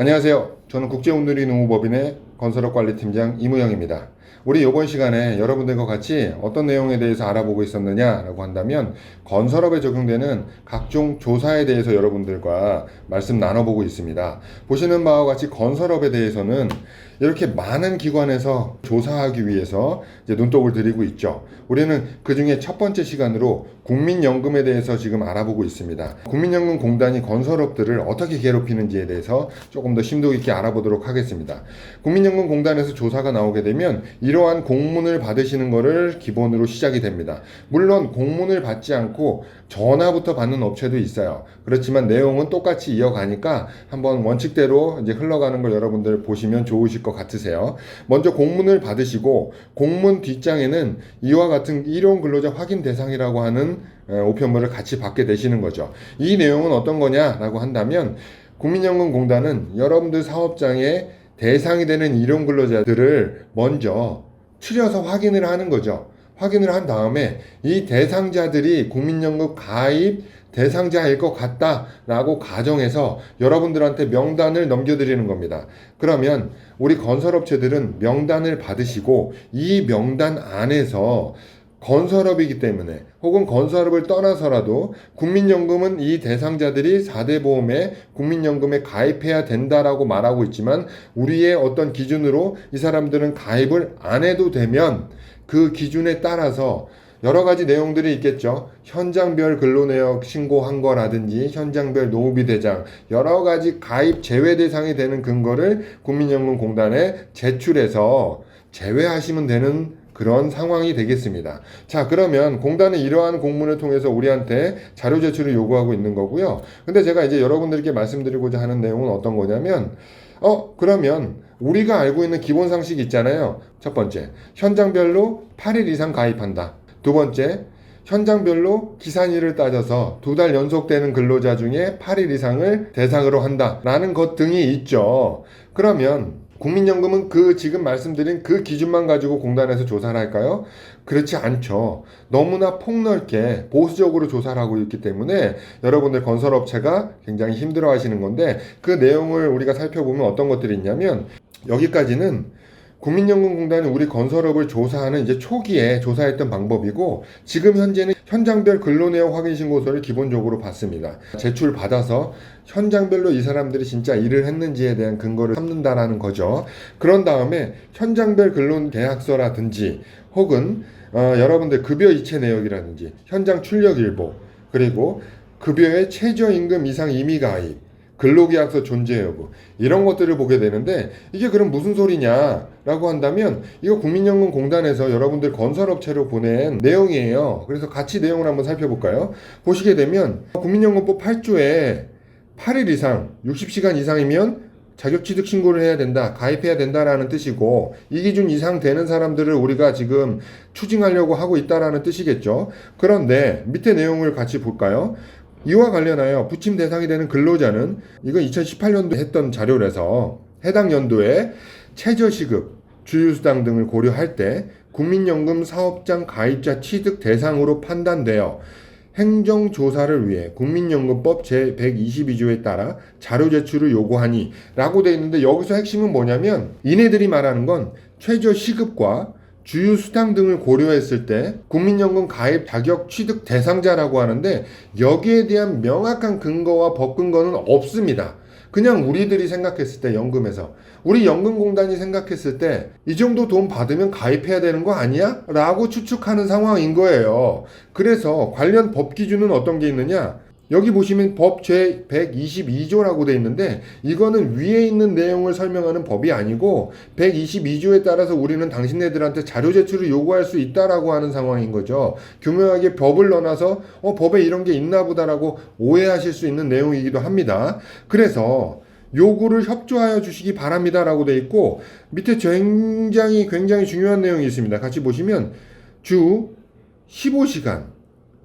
안녕하세요. 저는 국제오늘이 농무법인의 건설업 관리팀장 이무영입니다. 우리 이번 시간에 여러분들과 같이 어떤 내용에 대해서 알아보고 있었느냐라고 한다면 건설업에 적용되는 각종 조사에 대해서 여러분들과 말씀 나눠보고 있습니다. 보시는 바와 같이 건설업에 대해서는 이렇게 많은 기관에서 조사하기 위해서 이제 눈독을 들이고 있죠. 우리는 그 중에 첫 번째 시간으로 국민연금에 대해서 지금 알아보고 있습니다. 국민연금공단이 건설업들을 어떻게 괴롭히는지에 대해서 조금 더 심도 있게 알아보도록 하겠습니다. 국민연금공단에서 조사가 나오게 되면 이러한 공문을 받으시는 것을 기본으로 시작이 됩니다. 물론 공문을 받지 않고 전화부터 받는 업체도 있어요. 그렇지만 내용은 똑같이 이어가니까 한번 원칙대로 이제 흘러가는 걸 여러분들 보시면 좋으실 것 같으세요. 먼저 공문을 받으시고 공문 뒷장에는 이와 같은 일용 근로자 확인 대상이라고 하는 에, 우편물을 같이 받게 되시는 거죠. 이 내용은 어떤 거냐라고 한다면 국민연금공단은 여러분들 사업장에 대상이 되는 일용 근로자들을 먼저 추려서 확인을 하는 거죠. 확인을 한 다음에 이 대상자들이 국민연금 가입 대상자일 것 같다라고 가정해서 여러분들한테 명단을 넘겨드리는 겁니다. 그러면 우리 건설업체들은 명단을 받으시고 이 명단 안에서 건설업이기 때문에 혹은 건설업을 떠나서라도 국민연금은 이 대상자들이 4대 보험에 국민연금에 가입해야 된다라고 말하고 있지만 우리의 어떤 기준으로 이 사람들은 가입을 안 해도 되면 그 기준에 따라서 여러 가지 내용들이 있겠죠. 현장별 근로내역 신고한 거라든지 현장별 노후비 대장 여러 가지 가입 제외 대상이 되는 근거를 국민연금공단에 제출해서 제외하시면 되는 그런 상황이 되겠습니다. 자, 그러면 공단은 이러한 공문을 통해서 우리한테 자료 제출을 요구하고 있는 거고요. 근데 제가 이제 여러분들께 말씀드리고자 하는 내용은 어떤 거냐면, 어, 그러면 우리가 알고 있는 기본 상식이 있잖아요. 첫 번째, 현장별로 8일 이상 가입한다. 두 번째, 현장별로 기산일을 따져서 두 달 연속되는 근로자 중에 8일 이상을 대상으로 한다라는 것 등이 있죠. 그러면 국민연금은 그 지금 말씀드린 그 기준만 가지고 공단에서 조사를 할까요? 그렇지 않죠. 너무나 폭넓게 보수적으로 조사를 하고 있기 때문에 여러분들 건설업체가 굉장히 힘들어 하시는 건데 그 내용을 우리가 살펴보면 어떤 것들이 있냐면 여기까지는 국민연금공단이 우리 건설업을 조사하는 이제 초기에 조사했던 방법이고 지금 현재는 현장별 근로내역 확인 신고서를 기본적으로 받습니다. 제출 받아서 현장별로 이 사람들이 진짜 일을 했는지에 대한 근거를 삼는다라는 거죠. 그런 다음에 현장별 근로 계약서라든지 혹은 어, 여러분들 급여 이체 내역이라든지 현장 출력 일보 그리고 급여의 최저임금 이상 임의 가입 근로계약서 존재 여부 이런 것들을 보게 되는데 이게 그럼 무슨 소리냐라고 한다면 이거 국민연금공단에서 여러분들 건설업체로 보낸 내용이에요. 그래서 같이 내용을 한번 살펴볼까요? 보시게 되면 국민연금법 8조에 8일 이상 60시간 이상이면 자격취득 신고를 해야 된다, 가입해야 된다라는 뜻이고 이 기준 이상 되는 사람들을 우리가 지금 추징하려고 하고 있다라는 뜻이겠죠. 그런데 밑에 내용을 같이 볼까요? 이와 관련하여 부침 대상이 되는 근로자는 이건 2018년도 했던 자료라서 해당 연도에 최저시급, 주휴수당 등을 고려할 때 국민연금 사업장 가입자 취득 대상으로 판단되어 행정조사를 위해 국민연금법 제122조에 따라 자료 제출을 요구하니 라고 되어 있는데 여기서 핵심은 뭐냐면 이네들이 말하는 건 최저 시급과 주유 수당 등을 고려했을 때 국민연금 가입 자격 취득 대상자라고 하는데 여기에 대한 명확한 근거와 법 근거는 없습니다. 그냥 우리들이 생각했을 때 연금에서 우리 연금공단이 생각했을 때 이 정도 돈 받으면 가입해야 되는 거 아니야? 라고 추측하는 상황인 거예요. 그래서 관련 법 기준은 어떤 게 있느냐? 여기 보시면 법 제 122조라고 돼 있는데 이거는 위에 있는 내용을 설명하는 법이 아니고 122조에 따라서 우리는 당신네들한테 자료 제출을 요구할 수 있다라고 하는 상황인 거죠. 교묘하게 법을 넣어놔서 어 법에 이런 게 있나 보다라고 오해하실 수 있는 내용이기도 합니다. 그래서 요구를 협조하여 주시기 바랍니다라고 돼 있고 밑에 굉장히 굉장히 중요한 내용이 있습니다. 같이 보시면 주 15시간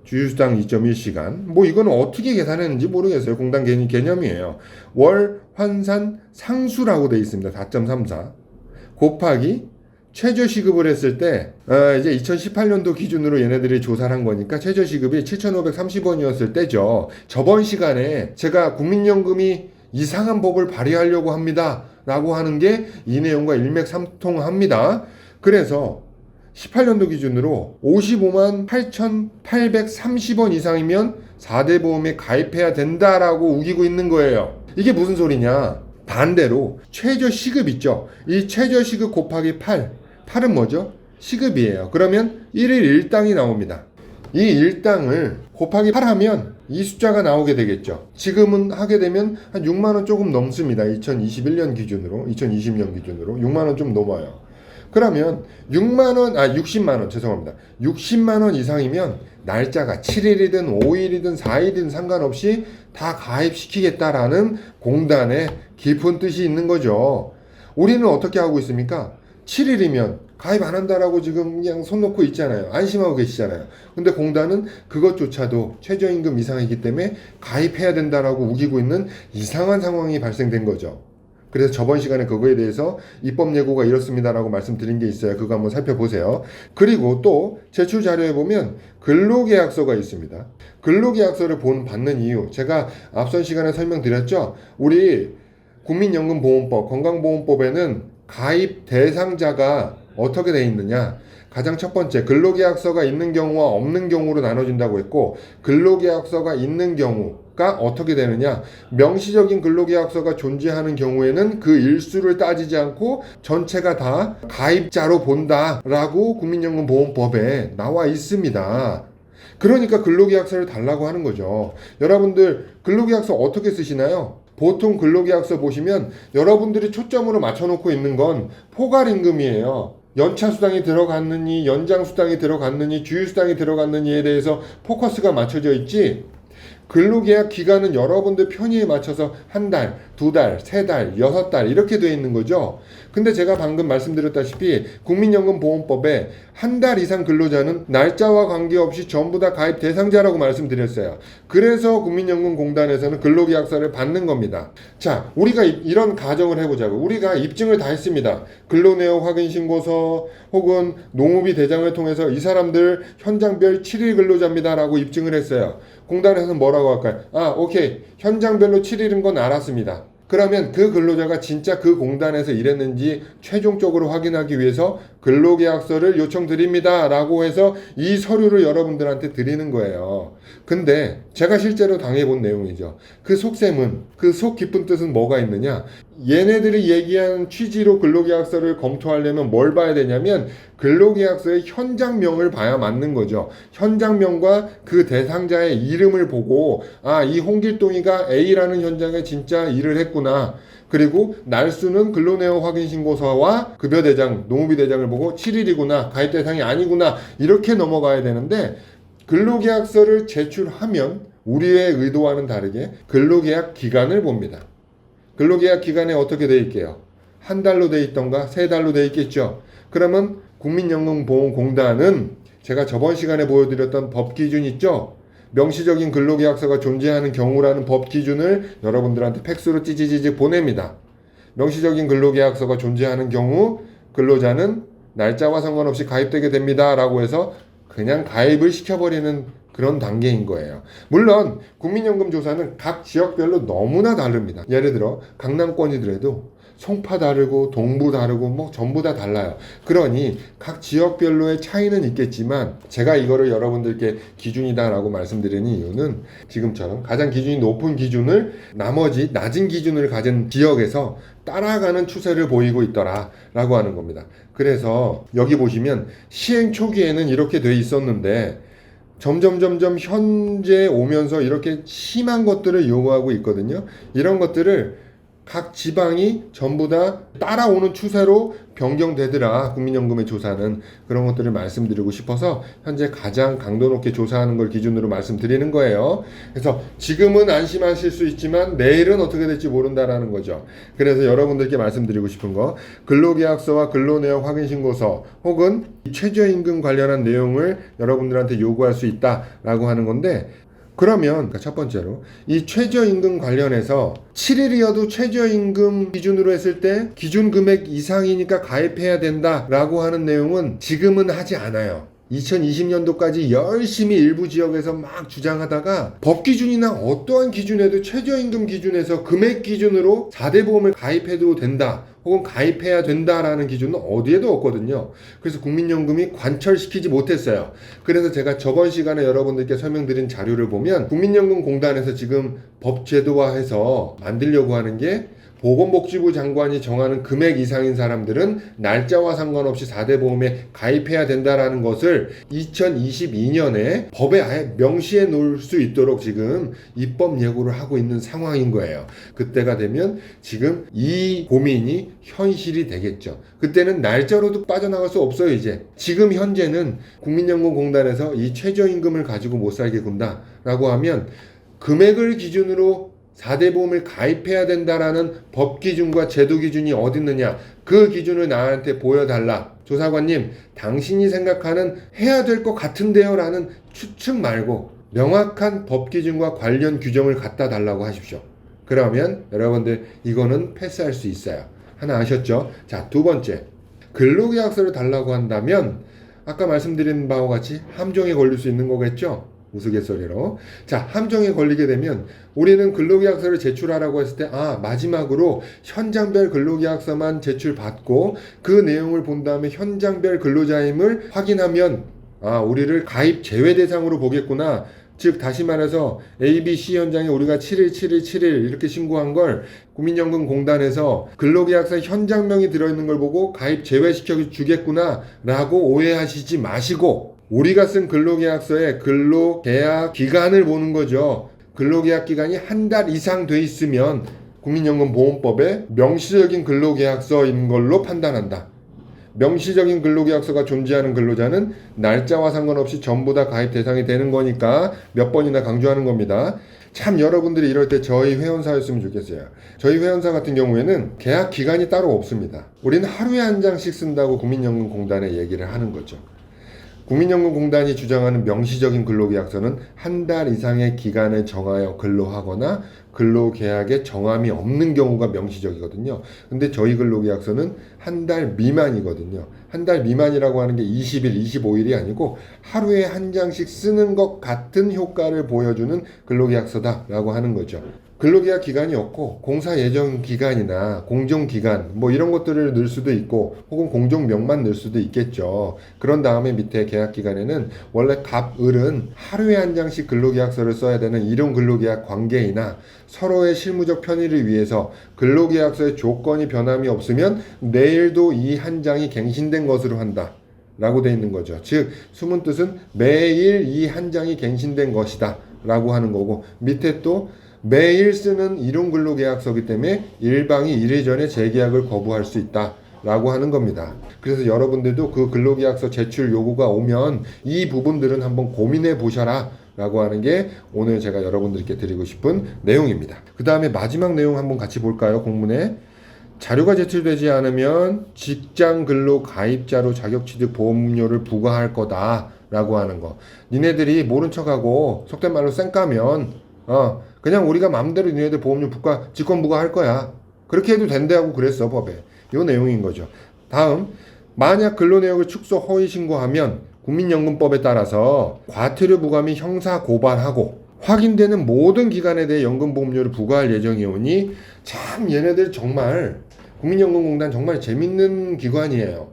주휴수당 2.1시간. 뭐 이거는 어떻게 계산했는지 모르겠어요. 공단 개념, 개념이에요. 월 환산 상수라고 돼 있습니다. 4.34 곱하기 최저 시급을 했을 때 어, 이제 2018년도 기준으로 얘네들이 조사를 한 거니까 최저 시급이 7,530원이었을 때죠. 저번 시간에 제가 국민연금이 이상한 법을 발의하려고 합니다. 라고 하는 게 이 내용과 일맥삼통합니다. 그래서 18년도 기준으로 55만 8,830원 이상이면 4대 보험에 가입해야 된다라고 우기고 있는 거예요. 이게 무슨 소리냐? 반대로 최저 시급 있죠. 이 최저 시급 곱하기 8. 8은 뭐죠? 시급이에요. 그러면 1일 일당이 나옵니다. 이 일당을 곱하기 8 하면 이 숫자가 나오게 되겠죠. 지금은 하게 되면 한 6만 원 조금 넘습니다. 2021년 기준으로, 2020년 기준으로 6만 원 좀 넘어요. 그러면 6만 원, 아 60만 원 죄송합니다. 60만 원 이상이면 날짜가 7일이든 5일이든 4일이든 상관없이 다 가입시키겠다라는 공단의 깊은 뜻이 있는 거죠. 우리는 어떻게 하고 있습니까? 7일이면 가입 안 한다라고 지금 그냥 손 놓고 있잖아요. 안심하고 계시잖아요. 근데 공단은 그것조차도 최저임금 이상이기 때문에 가입해야 된다라고 우기고 있는 이상한 상황이 발생된 거죠. 그래서 저번 시간에 그거에 대해서 입법 예고가 이렇습니다라고 말씀드린 게 있어요. 그거 한번 살펴보세요. 그리고 또 제출 자료에 보면 근로계약서가 있습니다. 근로계약서를 본 받는 이유 제가 앞선 시간에 설명드렸죠. 우리 국민연금보험법, 건강보험법에는 가입 대상자가 어떻게 돼 있느냐? 가장 첫 번째 근로계약서가 있는 경우와 없는 경우로 나눠진다고 했고 근로계약서가 있는 경우가 어떻게 되느냐? 명시적인 근로계약서가 존재하는 경우에는 그 일수를 따지지 않고 전체가 다 가입자로 본다라고 국민연금보험법에 나와 있습니다. 그러니까 근로계약서를 달라고 하는 거죠. 여러분들 근로계약서 어떻게 쓰시나요? 보통 근로계약서 보시면 여러분들이 초점으로 맞춰놓고 있는 건 포괄임금이에요. 연차 수당이 들어갔느니, 연장 수당이 들어갔느니, 주휴 수당이 들어갔느니에 대해서 포커스가 맞춰져 있지, 근로계약 기간은 여러분들 편의에 맞춰서 한 달, 두 달, 세 달, 여섯 달 이렇게 되어 있는 거죠. 근데 제가 방금 말씀드렸다시피 국민연금보험법에 한 달 이상 근로자는 날짜와 관계없이 전부 다 가입 대상자라고 말씀드렸어요. 그래서 국민연금공단에서는 근로계약서를 받는 겁니다. 자, 우리가 이- 이런 가정을 해보자고. 우리가 입증을 다 했습니다. 근로내역 확인신고서 혹은 농업이 대장을 통해서 이 사람들 현장별 7일 근로자입니다라고 입증을 했어요. 공단에서 뭐라고 할까요? 아, 오케이. 현장별로 7일인 건 알았습니다. 그러면 그 근로자가 진짜 그 공단에서 일했는지 최종적으로 확인하기 위해서 근로계약서를 요청드립니다. 라고 해서 이 서류를 여러분들한테 드리는 거예요. 근데 제가 실제로 당해본 내용이죠. 그 속셈은, 그 속 깊은 뜻은 뭐가 있느냐? 얘네들이 얘기한 취지로 근로계약서를 검토하려면 뭘 봐야 되냐면 근로계약서의 현장명을 봐야 맞는 거죠. 현장명과 그 대상자의 이름을 보고 아, 이 홍길동이가 A라는 현장에 진짜 일을 했구나. 그리고 날수는 근로내역 확인 신고서와 급여 대장, 농업이 대장을 보고 7일이구나. 가입 대상이 아니구나. 이렇게 넘어가야 되는데 근로계약서를 제출하면 우리의 의도와는 다르게 근로계약 기간을 봅니다. 근로계약 기간에 어떻게 돼 있게요? 한 달로 돼 있던가 세 달로 돼 있겠죠. 그러면 국민연금보험공단은 제가 저번 시간에 보여드렸던 법 기준 있죠? 명시적인 근로계약서가 존재하는 경우라는 법 기준을 여러분들한테 팩스로 찌지지지 보냅니다. 명시적인 근로계약서가 존재하는 경우 근로자는 날짜와 상관없이 가입되게 됩니다. 라고 해서 그냥 가입을 시켜버리는 그런 단계인 거예요. 물론 국민연금 조사는 각 지역별로 너무나 다릅니다. 예를 들어 강남권이더라도 송파 다르고 동부 다르고 뭐 전부 다 달라요. 그러니 각 지역별로의 차이는 있겠지만 제가 이거를 여러분들께 기준이다라고 말씀드리는 이유는 지금처럼 가장 기준이 높은 기준을 나머지 낮은 기준을 가진 지역에서 따라가는 추세를 보이고 있더라라고 하는 겁니다. 그래서 여기 보시면 시행 초기에는 이렇게 돼 있었는데 점점 점점 현재 오면서 이렇게 심한 것들을 요구하고 있거든요. 이런 것들을 각 지방이 전부 다 따라오는 추세로 변경되더라 국민연금의 조사는 그런 것들을 말씀드리고 싶어서 현재 가장 강도 높게 조사하는 걸 기준으로 말씀드리는 거예요. 그래서 지금은 안심하실 수 있지만 내일은 어떻게 될지 모른다라는 거죠. 그래서 여러분들께 말씀드리고 싶은 거 근로계약서와 근로내역 확인신고서 혹은 최저임금 관련한 내용을 여러분들한테 요구할 수 있다라고 하는 건데 그러면 그러니까 첫 번째로 이 최저임금 관련해서 7일이어도 최저임금 기준으로 했을 때 기준 금액 이상이니까 가입해야 된다라고 하는 내용은 지금은 하지 않아요. 2020년도까지 열심히 일부 지역에서 막 주장하다가 법 기준이나 어떠한 기준에도 최저임금 기준에서 금액 기준으로 4대 보험을 가입해도 된다. 혹은 가입해야 된다라는 기준은 어디에도 없거든요. 그래서 국민연금이 관철시키지 못했어요. 그래서 제가 저번 시간에 여러분들께 설명드린 자료를 보면 국민연금공단에서 지금 법 제도화해서 만들려고 하는 게 보건복지부 장관이 정하는 금액 이상인 사람들은 날짜와 상관없이 4대 보험에 가입해야 된다라는 것을 2022년에 법에 아예 명시해 놓을 수 있도록 지금 입법 예고를 하고 있는 상황인 거예요. 그때가 되면 지금 이 고민이 현실이 되겠죠. 그때는 날짜로도 빠져나갈 수 없어요, 이제. 지금 현재는 국민연금공단에서 이 최저임금을 가지고 못 살게 군다라고 하면 금액을 기준으로 4대 보험을 가입해야 된다라는 법 기준과 제도 기준이 어디 있느냐? 그 기준을 나한테 보여달라. 조사관님, 당신이 생각하는 해야 될 것 같은데요? 라는 추측 말고 명확한 법 기준과 관련 규정을 갖다 달라고 하십시오. 그러면 여러분들 이거는 패스할 수 있어요. 하나 아셨죠? 자, 두 번째. 근로계약서를 달라고 한다면 아까 말씀드린 바와 같이 함정에 걸릴 수 있는 거겠죠? 우스갯소리로. 자, 함정에 걸리게 되면 우리는 근로계약서를 제출하라고 했을 때, 아, 마지막으로 현장별 근로계약서만 제출받고 그 내용을 본 다음에 현장별 근로자임을 확인하면, 아, 우리를 가입 제외 대상으로 보겠구나. 즉, 다시 말해서 A, B, C 현장에 우리가 7일, 7일, 7일 이렇게 신고한 걸 국민연금공단에서 근로계약서 현장명이 들어있는 걸 보고 가입 제외시켜 주겠구나 라고 오해하시지 마시고 우리가 쓴 근로계약서에 근로계약 기간을 보는 거죠. 근로계약 기간이 한 달 이상 돼 있으면 국민연금보험법에 명시적인 근로계약서인 걸로 판단한다. 명시적인 근로계약서가 존재하는 근로자는 날짜와 상관없이 전부 다 가입 대상이 되는 거니까 몇 번이나 강조하는 겁니다. 참 여러분들이 이럴 때 저희 회원사였으면 좋겠어요. 저희 회원사 같은 경우에는 계약 기간이 따로 없습니다. 우리는 하루에 한 장씩 쓴다고 국민연금공단에 얘기를 하는 거죠. 국민연금공단이 주장하는 명시적인 근로계약서는 한 달 이상의 기간을 정하여 근로하거나 근로계약에 정함이 없는 경우가 명시적이거든요. 근데 저희 근로계약서는 한 달 미만이거든요. 한 달 미만이라고 하는 게 20일, 25일이 아니고 하루에 한 장씩 쓰는 것 같은 효과를 보여주는 근로계약서다라고 하는 거죠. 근로계약 기간이 없고 공사 예정 기간이나 공정 기간 뭐 이런 것들을 넣을 수도 있고 혹은 공정명만 넣을 수도 있겠죠. 그런 다음에 밑에 계약 기간에는 원래 갑을은 하루에 한 장씩 근로계약서를 써야 되는 일용 근로계약 관계이나 서로의 실무적 편의를 위해서 근로계약서의 조건이 변함이 없으면 내일도 이 한 장이 갱신된 것으로 한다. 라고 돼 있는 거죠. 즉, 숨은 뜻은 매일 이 한 장이 갱신된 것이다. 라고 하는 거고, 밑에 또 매일 쓰는 일용 근로 계약서기 때문에 일방이 이래 전에 재계약을 거부할 수 있다. 라고 하는 겁니다. 그래서 여러분들도 그 근로계약서 제출 요구가 오면 이 부분들은 한번 고민해 보셔라. 라고 하는 게 오늘 제가 여러분들께 드리고 싶은 내용입니다. 그 다음에 마지막 내용 한번 같이 볼까요? 공문에. 자료가 제출되지 않으면 직장 근로 가입자로 자격 취득 보험료를 부과할 거다 라고 하는 거. 니네들이 모른 척하고 속된 말로 쌩까면 어 그냥 우리가 마음대로 니네들 보험료 부과 직권 부과할 거야. 그렇게 해도 된다고 그랬어 법에. 요 내용인 거죠. 다음 만약 근로 내역을 축소 허위 신고하면 국민연금법에 따라서 과태료 부과 및 형사 고발하고 확인되는 모든 기간에 대해 연금보험료를 부과할 예정이오니 참 얘네들 정말 국민연금공단 정말 재밌는 기관이에요.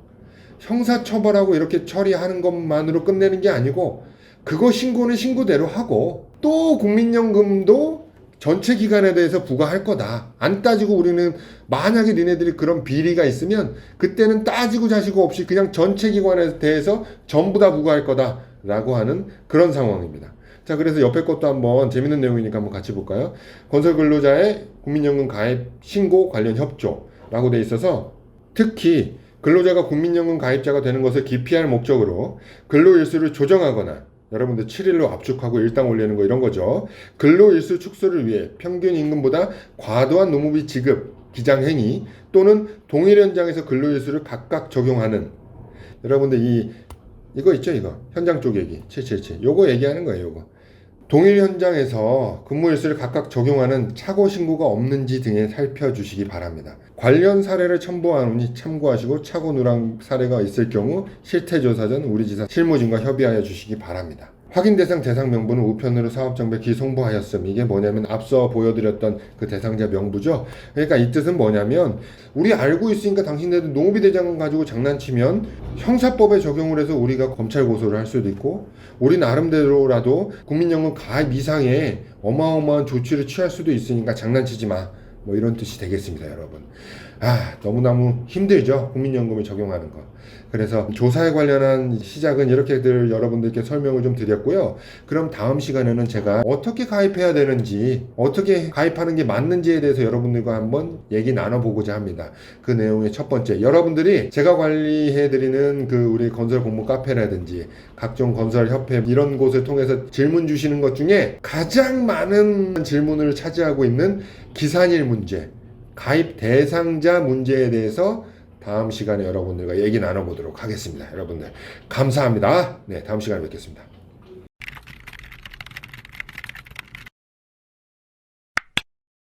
형사처벌하고 이렇게 처리하는 것만으로 끝내는 게 아니고 그거 신고는 신고대로 하고 또 국민연금도 전체 기간에 대해서 부과할 거다. 안 따지고 우리는 만약에 니네들이 그런 비리가 있으면 그때는 따지고 자시고 없이 그냥 전체 기관에 대해서 전부 다 부과할 거다. 라고 하는 그런 상황입니다. 자, 그래서 옆에 것도 한번 재밌는 내용이니까 한번 같이 볼까요? 건설 근로자의 국민연금 가입 신고 관련 협조라고 돼 있어서 특히 근로자가 국민연금 가입자가 되는 것을 기피할 목적으로 근로일수를 조정하거나 여러분들 7일로 압축하고 일당 올리는 거 이런 거죠. 근로일수 축소를 위해 평균 임금보다 과도한 노무비 지급, 기장행위 또는 동일 현장에서 근로일수를 각각 적용하는. 여러분들 이 이거 있죠 이거? 현장 쪽 얘기. 777 요거 얘기하는 거예요 요거 동일 현장에서 근무 일수를 각각 적용하는 착오 신고가 없는지 등에 살펴주시기 바랍니다. 관련 사례를 첨부하노니 참고하시고 착오 누락 사례가 있을 경우 실태 조사 전 우리 지사 실무진과 협의하여 주시기 바랍니다. 확인 대상 대상 명부는 우편으로 사업정배 기 송부하였음. 이게 뭐냐면 앞서 보여드렸던 그 대상자 명부죠. 그러니까 이 뜻은 뭐냐면 우리 알고 있으니까 당신네들 농업이 대장을 가지고 장난치면 형사법에 적용을 해서 우리가 검찰 고소를 할 수도 있고 우리 나름대로라도 국민연금 가입 이상의 어마어마한 조치를 취할 수도 있으니까 장난치지 마. 뭐 이런 뜻이 되겠습니다, 여러분. 아, 너무너무 힘들죠. 국민연금을 적용하는 거. 그래서 조사에 관련한 시작은 이렇게들 여러분들께 설명을 좀 드렸고요. 그럼 다음 시간에는 제가 어떻게 가입해야 되는지, 어떻게 가입하는 게 맞는지에 대해서 여러분들과 한번 얘기 나눠보고자 합니다. 그 내용의 첫 번째, 여러분들이 제가 관리해드리는 그 우리 건설 공모 카페라든지 각종 건설 협회 이런 곳을 통해서 질문 주시는 것 중에 가장 많은 질문을 차지하고 있는 기산일 문제, 가입 대상자 문제에 대해서 다음 시간에 여러분들과 얘기 나눠보도록 하겠습니다. 여러분들 감사합니다. 네, 다음 시간에 뵙겠습니다.